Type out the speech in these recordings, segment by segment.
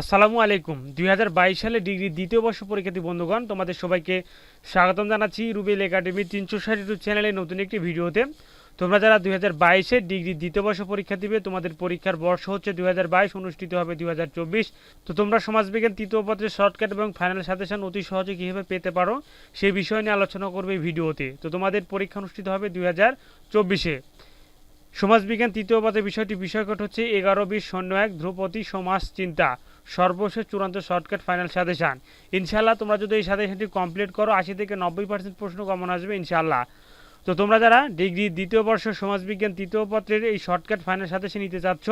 আসসালামু আলাইকুম। দুই হাজার বাইশ সালে ডিগ্রি দ্বিতীয় বর্ষ পরীক্ষার্থী বন্ধুগণ, তোমাদের সবাইকে স্বাগতম জানাচ্ছি রুবেল একাডেমি তিনশো ষাট ইউটিউব চ্যানেলে নতুন একটি ভিডিওতে। তোমরা যারা দুই হাজার বাইশে ডিগ্রি দ্বিতীয় বর্ষ পরীক্ষা দিবে, তোমাদের পরীক্ষার বর্ষ হচ্ছে দুই হাজার বাইশ, অনুষ্ঠিত হবে দুই হাজার চব্বিশ। তো তোমরা সমাজবিজ্ঞান তৃতীয় পত্রের শর্টকাট এবং ফাইনাল সাজেশন অতি সহজে কীভাবে পেতে পারো সেই বিষয় নিয়ে আলোচনা করবে এই ভিডিওতে। তো তোমাদের পরীক্ষা অনুষ্ঠিত হবে দুই হাজার চব্বিশে। সমাজবিজ্ঞান তৃতীয় পথে বিষয়টি বিষয়কট হচ্ছে এগারো বিশ শূন্য এক, ধ্রুপদী সমাজ চিন্তা। সর্বশেষ চূড়ান্ত শর্টকাট ফাইনাল সাজেশান ইনশাল্লাহ তোমরা যদি এই সাজেশনটি কমপ্লিট করো, আশি থেকে নব্বই পার্সেন্ট প্রশ্ন কমন আসবে ইনশাল্লাহ তো তোমরা যারা ডিগ্রি দ্বিতীয় বর্ষ সমাজবিজ্ঞান তৃতীয় পত্রের এই শর্টকাট ফাইনাল সাথে সে নিতে চাচ্ছ,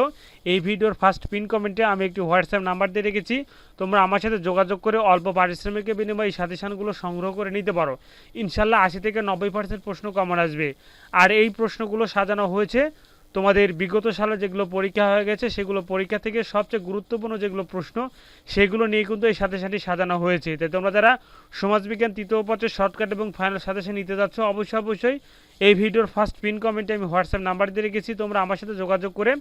এই ভিডিওর ফার্স্ট পিন কমেন্টে আমি একটি হোয়াটসঅ্যাপ নাম্বার দিয়ে রেখেছি। তোমরা আমার সাথে যোগাযোগ করে অল্প পারিশ্রমিকের বিনিময়ে এই সাজেশানগুলো সংগ্রহ করে নিতে পারো। ইনশাল্লাহ আশি থেকে নব্বই পার্সেন্ট প্রশ্ন কমন আসবে। আর এই প্রশ্নগুলো সাজানো হয়েছে তোমাদের বিগত সালে যেগুলো পরীক্ষা হয়ে গেছে, সেগুলো পরীক্ষা থেকে সবচেয়ে গুরুত্বপূর্ণ যেগুলো প্রশ্ন, সেগুলো নিয়ে কিন্তু এই সাথে সাথে সাজানো হয়েছে। তাই তোমরা যারা সমাজবিজ্ঞান তৃতীয় পত্রের শর্টকাট এবং ফাইনাল সাথে সাথে নিতে যাচ্ছ, অবশ্যই অবশ্যই এই ভিডিওর ফার্স্ট পিন কমেন্টে আমি হোয়াটসঅ্যাপ নাম্বার দিয়ে রেখেছি। তোমরা আমার সাথে যোগাযোগ করে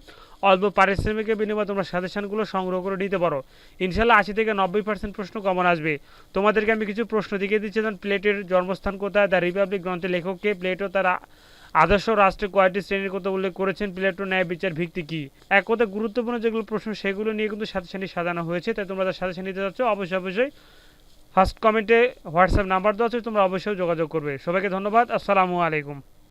অল্প পারিশ্রমিকের বিনিময়ে তোমরা সাজেশনগুলো সংগ্রহ করে নিতে পারো। ইনশাল্লাহ আশি থেকে নব্বই পার্সেন্ট প্রশ্ন কমন আসবে। তোমাদেরকে আমি কিছু প্রশ্ন দিকে দিচ্ছি। যেমন, প্লেটের জন্মস্থান কোথায়, দ্য রিপাবলিক গ্রন্থের লেখককে প্লেটো, তারা আদর্শ রাষ্ট্রে কয়েকটি শ্রেণির কথা উল্লেখ করেছেন প্লেটো, ন্যায় বিচার, ভিত্তি কি? এক কথা গুরুত্বপূর্ণ যেগুলো প্রশ্ন, সেগুলো নিয়ে কিন্তু সাথে সাথে সাজানো হয়েছে, তাই তোমরা তার সাথে সাথে নিতে যাচ্ছ। অবশ্যই অবশ্যই ফার্স্ট কমেন্টে হোয়াটসঅ্যাপ নাম্বার দেওয়া আছে, তোমরা অবশ্যই যোগাযোগ করবে। সবাইকে ধন্যবাদ, আসসালামু আলাইকুম।